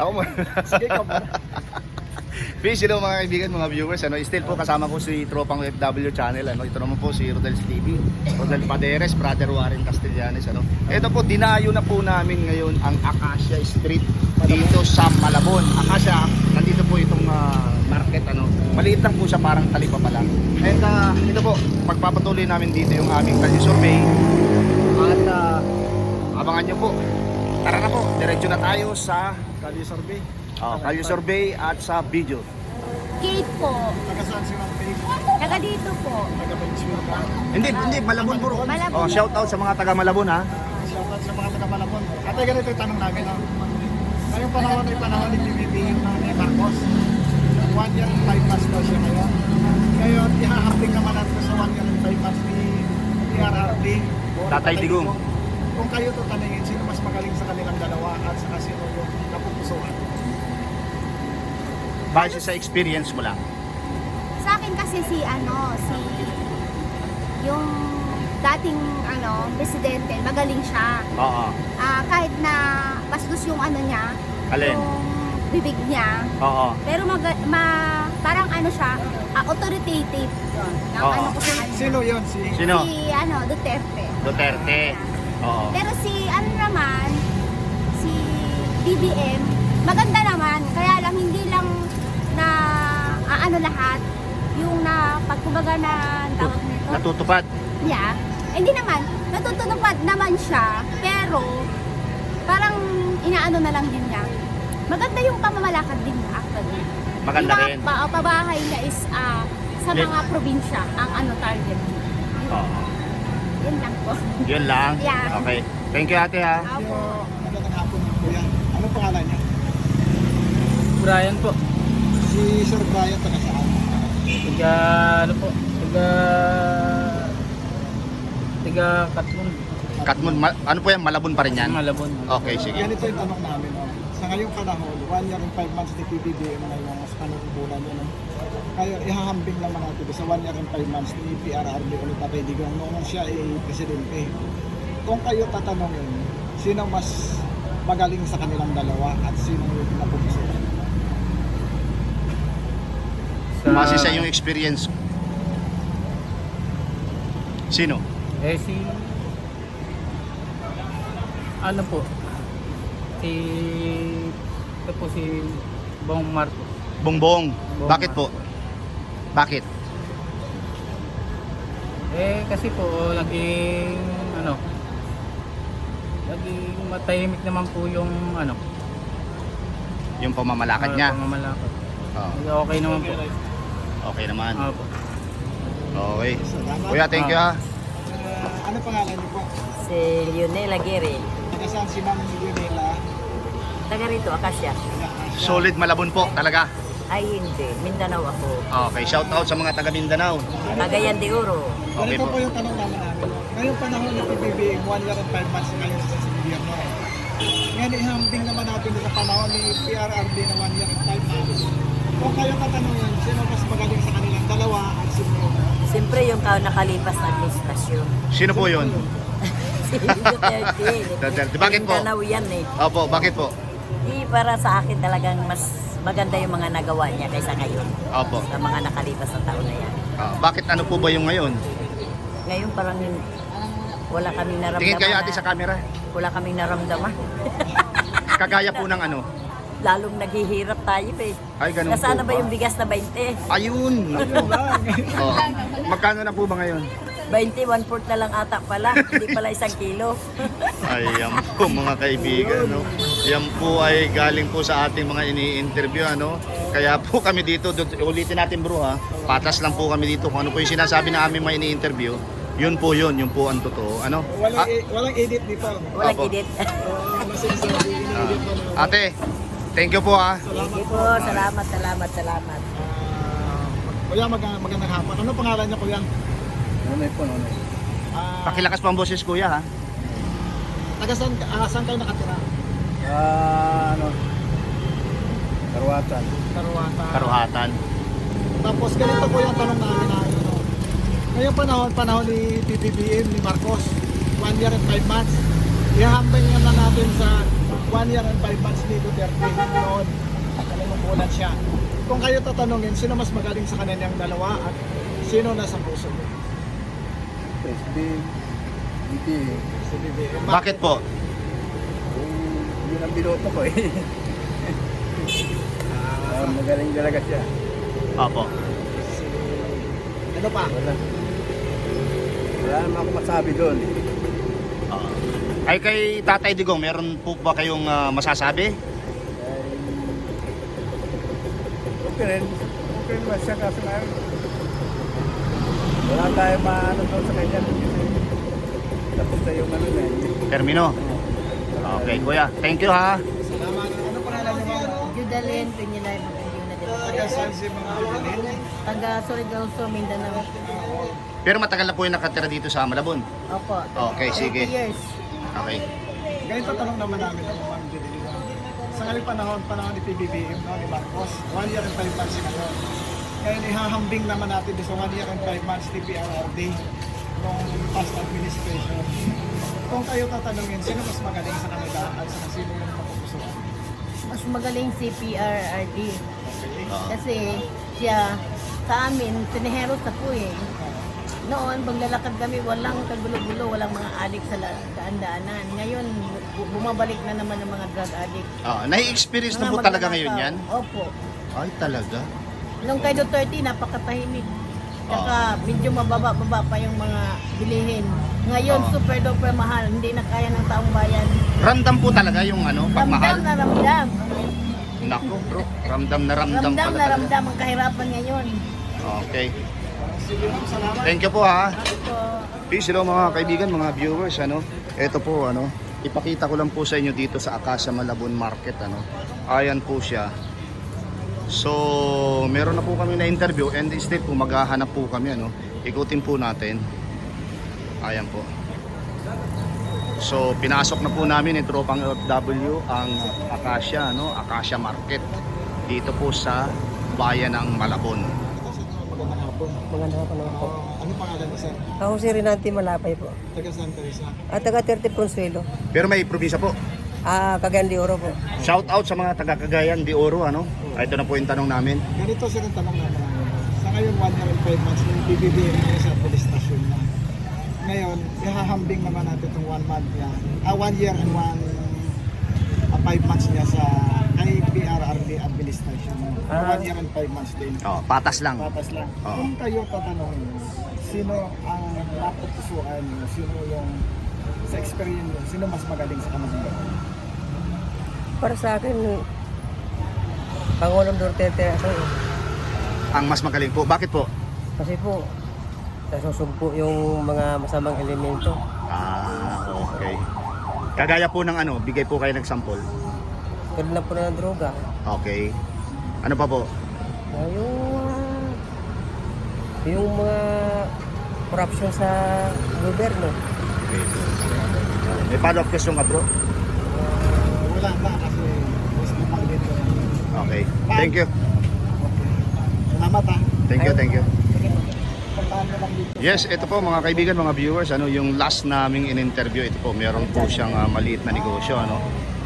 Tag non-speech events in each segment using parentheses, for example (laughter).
Ako mo. (laughs) Sige, ikaw muna. Peace, mga kaibigan, mga viewers. Ano, still po kasama ko si Tropang FW Channel. Ano, ito naman po si Rodels TV. Rodel Paderes, Brother Warren Castellanes. Ano. Ito po, dinayo na po namin ngayon ang Acacia Street dito sa Malabon. Acacia, nandito po itong ah, market. Ano. Maliit lang po siya, parang talipa pa lang. And ah, ito po, pagpapatuloy namin dito yung aming kalye survey. At ah, abangan nyo po. Tara na po, diretso na tayo sa Kali survey. oh, kalye survey at sa video. Kate po. Taga saan si Ma'am? Taga dito po. Taga Benchmere ka. Hindi, hindi, Malabon po. Malabon. Oh, shout out sa mga taga Malabon ha. Shoutout sa mga taga Malabon. Ate, ganito yung tanong namin. No? Ngayong panahon ay panahon ni BBBM na ni Marcos. One year and five months daw siya ngayon. Ngayon, ihahambing naman natin sa one year and five months ni PRRD. Tatay Digong. Kung kayo tutaningin, sino mas magaling sa kanilang dalawa at saka sino yung? Base sa experience mo lang. Sa akin kasi si ano, si yung dating ano, presidente, magaling siya. Oo. Ah, kahit na bastos yung ano niya, Alin? yung bibig niya, Oo. pero mag, ma, parang ano siya, ah, authoritative. Ang Oo. ano ko sa kanya. Sino yon Si Sino? Si ano, Duterte. Duterte. Oo. Pero si ano naman, BBM, maganda naman. Kaya lang hindi lang na aano lahat yung na pagkubaga na tawag nito. Natutupad. Yeah. Hindi naman, natutupad naman siya, pero parang inaano na lang din niya. Maganda yung pamamalakad din niya actually. Maganda yung rin. mga pa- pabahay niya is ah, sa Lit- mga probinsya ang ano target. Yun, Oo. yun lang po. Yun lang. Yeah. Okay. Thank you ate ha. Apo. Magandang hapon ng kuya. Anong pangalan niya? Brian po. Si Sir Brian taga saan? Tiga, ano po? Tiga... Tiga Katmon. Katmon, ma- ano po yan? Malabon pa rin yan? Malabon. Okay, sige. Ganito yung tanong namin. No? Sa ngayong panahon, one year and five months ni PBBM na yung panukubulan niya. No? Kaya ihahambing naman natin sa one year and five months ni PRRD ulit na pwede kung noong siya ay presidente. Kung kayo tatanungin, sino mas magaling sa kanilang dalawa at sino yung napupusuan? Sa, Base sa yung experience. Sino? Eh si... Ano po? Si... Ito po si Bong Marcos. Bongbong. Bongbong. Bakit po? Bakit? Eh kasi po naging ano naging matahimik naman po yung ano Yung pamamalakad ah, niya. pamamalakad. Oo. Eh, Okay naman po. Okay naman. Opo. Okay. Salamat. Kuya, thank you ha. Ah, ano pangalan niyo po? Si Lionel Aguirre. Taga saan si Ma'am Leonela? Taga rito, Akasya. Solid Malabon po talaga. Ay hindi, Mindanao ako. Okay, shout out sa mga taga Mindanao. Cagayan de Oro. Okay Ganito po. po yung tanong namin namin. Ngayong panahon ng PBBM, one year and five months ngayon sa gobyerno. Ngayon, ihambing naman natin sa panahon ni PRRD na one year and five months. Kung kayo tatanungin, sino mas magaling sa kanilang dalawa at sino Siyempre yung ka nakalipas na administrasyon. Sino po yun? (laughs) Si Duterte. Duterte. Bakit po? Mindanao yan eh. Opo, bakit po? Di para sa akin talagang mas maganda yung mga nagawa niya kaysa ngayon. Opo. Sa mga nakalipas na taon na yan. Ah, bakit ano po ba yung ngayon? Ngayon parang wala kaming naramdaman. Tingin kayo ate na- sa camera. Wala kaming naramdaman. Kagaya po ng ano. Lalong naghihirap tayo eh. Ay, ganun Nasaan po na ba yung bigas na 20? Ayun. (laughs) oh. Magkano na po ba ngayon? 21 port na lang ata pala, hindi pala isang kilo. (laughs) Ayan po mga kaibigan, no? Yan po ay galing po sa ating mga ini-interview, ano? Kaya po kami dito, ulitin natin bro ha, patas lang po kami dito. Kung ano po yung sinasabi na aming mga ini-interview, yun po yun, yun po ang totoo. Ano? Walang, Ah, e- walang edit dito. Walang Apo. edit. Uh, na. ate, thank you po ha. Sige po, salamat, salamat, salamat. Ah, kuya, mag magandang hapon. Ano pangalan niya, kuya? Nonoy po, nonoy. Ah, Pakilakas pa ang boses kuya ha. taga saan, ah, saan kayo nakatira? Ah, ano? Karwatan. Karuwata. Karuhatan. Tapos ganito po yung tanong namin na ano. Ngayong panahon, panahon ni PBBM, ni Marcos, one year and five months, ihambing nga na natin sa one year and five months ni Duterte noon. Nanunungkulan siya. Kung kayo tatanungin, sino mas magaling sa kanilang dalawa at sino nasa puso mo? President, hindi. Si BBM. Bakit po? Kung yun ang binoto ko eh. (laughs) Ah, magaling talaga siya. Opo. Ano pa? Wala. Wala naman ako masabi doon. Ah. ay kay Tatay Digong, meron po ba kayong ah, masasabi? Ay, okay rin. Okay naman siya kaso nga. Wala tayo maano doon sa kanya. Kasi tapos na yung ano na. Termino. Okay, kuya. Thank you ha. Salamat. Ano pangalan niyo ma'am? Judalyn, Pinilay, Magandang na Taga Surigao, Mindanao. Pero matagal na po yung nakatira dito sa Malabon. Opo. Okay, sige. years. Okay. Ganito tanong naman namin ang Ma'am Jubilin. Sa ngayong panahon, panahon ni PBBM, no, ni Marcos, one year and five months na ngayon. Ngayon, ihahambing naman natin sa one year and five months ni PRRD nung past administration. Kung kayo tatanungin, sino mas magaling sa kanila at sa sino yung mapupusuan? Mas magaling si PRRD. Okay. Kasi siya sa amin, tinihero sa po eh. Noon, paglalakad kami, walang kagulo-gulo, walang mga adik sa daan-daanan. Ngayon, bu- bumabalik na naman ng mga drug addict. Ah, nai-experience na po talaga ngayon yan? Opo. Ay, talaga? Nung kay Duterte, napakatahimik. Tsaka medyo mababa-baba pa yung mga bilihin. Ngayon, Oo. super duper mahal. Hindi na kaya ng taong bayan. Ramdam po talaga yung ano, pagmahal? Ramdam na ramdam. Nako bro, ramdam na ramdam, Ramdam na ramdam ang kahirapan ngayon. Okay. Sige ma'am, salamat. Thank you po ha. Peace hello mga kaibigan, mga viewers ano. Ito po ano, ipakita ko lang po sa inyo dito sa Akasa Malabon Market ano. Ayan po siya. So, meron na po kami na interview and still po maghahanap po kami ano. Ikutin po natin. Ayan po. So, pinasok na po namin ni Tropang OFW ang Acacia, no? Acacia Market dito po sa bayan ng Malabon. Hapon. Maganda po naman po. Ah, ano pangalan niyo sir? Ako si Renante Malapay po. Taga Santa Teresa. At taga 30 Consuelo. Pero may probinsya po. Ah, Cagayan de Oro po. Shout out sa mga taga Cagayan de Oro ano. Ah, Ito na po yung tanong namin. Ganito sir ang tanong namin. Sa ngayon, one year and five months, yung PBBM na sa administrasyon na. Ngayon, ihahambing naman natin itong one month niya. Ah, one year and one ah, five months niya sa PRRD administration. Ah. One year and five months din. Oh, patas lang. Patas lang. Oo. Kung kayo tatanungin, sino ang napupusuan niyo? Sino yung sa experience niyo, sino mas magaling sa kanila? Para sa akin, Pangulong Duterte ako eh. Ang mas magaling po. Bakit po? Kasi po, nasusugpo yung mga masamang elemento. Ah, okay. Kagaya po ng ano, bigay po kayo ng sample. Na po na ng droga. Okay. Ano pa po? Ah, yung, ah, yung mga corruption sa gobyerno. Okay. May follow-up question ka bro? Uh, wala na kasi gusto pang dito. Okay. Thank you. Salamat ha. Thank you, thank you. Yes, ito po mga kaibigan, mga viewers, ano yung last naming in-interview, ito po, meron po siyang ah, maliit na negosyo, ano.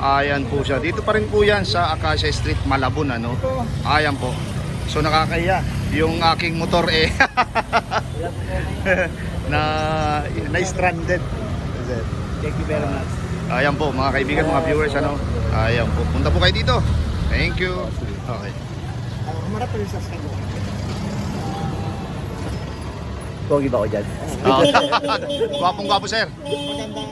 Ayan po siya. Dito pa rin po yan sa Acacia Street, Malabon, ano. Ayan po. So nakakaya yung aking motor eh (laughs) na na stranded. Thank you very much. Ayan po mga kaibigan, mga viewers ano. Ayan po. Punta po kayo dito. Thank you. Okay. Uh, humarap pa rin sa. Pogi ba ako dyan? (laughs) Gwapong gwapo sir. Magandang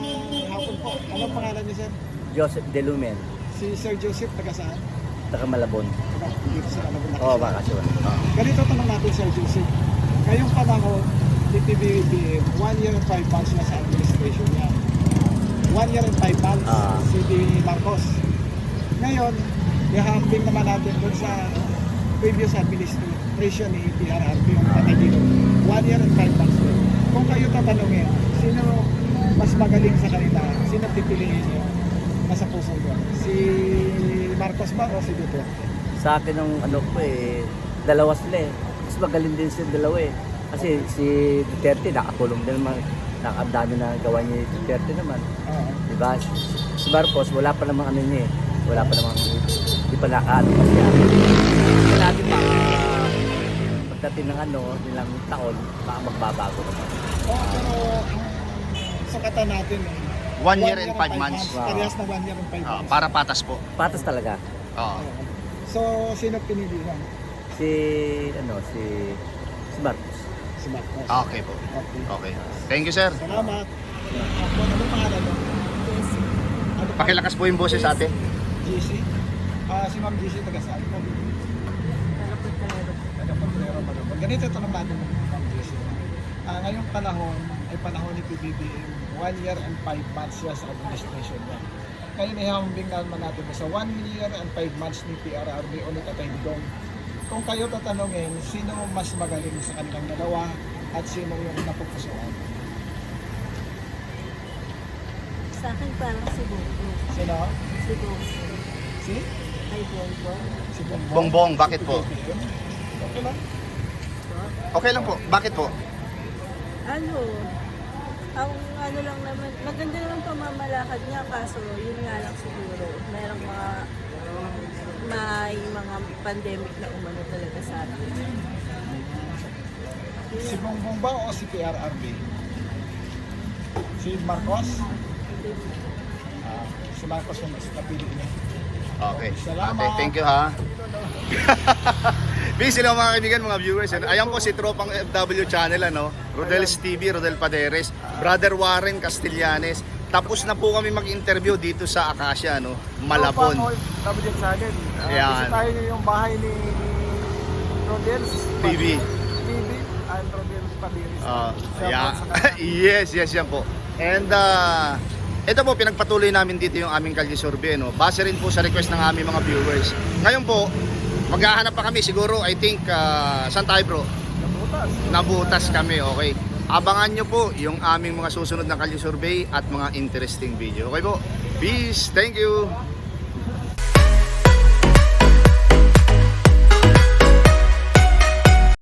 hapon po. Anong pangalan niyo sir? Joseph Delumen, Si Sir Joseph, taga saan? taga Malabon. Taga dito sa ano Oo, oh, bakasyon. Ganito tanong natin Sir Joseph. Ngayong panahon, ni PBBM, one year and five months na sa administration niya. One year and five months, Ah. si D. Marcos. Ngayon, ihahambing naman natin dun sa previous administration ni PRRP yung patay dito. One year and five months din. Kung kayo tatanungin, sino mas magaling sa kanila? Sino pipiliin niyo? Nasa puso niyo? Si Ba o si Duterte? Sa akin ang ano ko eh, dalawa sila eh. Mas magaling din sila dalawa eh. Kasi si Duterte nakakulong din naman. Nakadami na gawa ni Duterte naman. Oo. Di ba? Si Marcos, wala pa namang ano niya eh. Wala pa namang, di pa nakaano pa siya. Hindi natin pa, pagdating ng ano, ilang taon, baka magbabago naman. Oo, pero ang sukatan natin eh. One year and five months. Wow. Parehas na one year and five Ah, months. para patas po. Patas talaga. Oo. So, sino pinili mo? Si, ano, si, si Marcos. Si Marcos. Ah, okay po. Okay. Okay. Thank you, sir. Salamat. Ako, ano pangalan mo? Ano pa? Pakilakas po yung boses ate. GC? Ah, si Ma'am GC taga saan po? Taga Malabon. Ganito tanong natin Ma'am GC. Ah, ngayong panahon ay panahon ni PBBM. One year and five months siya sa administration niya. Ngayon ihambing naman natin sa one year and five months ni PRRD o ni Tatay Digong. Kung kayo tatanungin, sino mas magaling sa kanilang dalawa at sino yung napupusuan? Sa akin parang si Bongo. Sino? Si Bongo. Si? Ay, Bongo. Si Bongbong. Bongbong, bakit po? Okay lang. Okay lang po. Bakit po? ano, ang ano lang naman, maganda naman pamamalakad niya kaso yun nga lang siguro, merong mga may mga pandemic na umano talaga sa atin. Si Bongbong ba o si PRRB? Si Marcos? Ah, si Marcos yung mas napili niya. Okay. Salamat. Ate, thank you ha. (laughs) Busy lang mga kaibigan, mga viewers. Ano? Ayan po si Tropang FW channel, ano? Rodel's TV, Rodel Paderes, Brother Warren Castellanes. Tapos na po kami mag-interview dito sa Acacia, ano? Malabon. W channel. Uh, Ayan. Bisitahin niyo yung bahay ni Rodels. TV. TV and Rodels. Ah, Siya yeah. (laughs) yes, yes, yan po. And uh, ito po, pinagpatuloy namin dito yung aming kalye survey. No? Base rin po sa request ng aming mga viewers. Ngayon po, maghahanap pa kami siguro, I think, uh, saan tayo bro? Nabutas. Nabutas kami, okay. Abangan nyo po yung aming mga susunod na kalye survey at mga interesting video. Okay po? Peace! Thank you!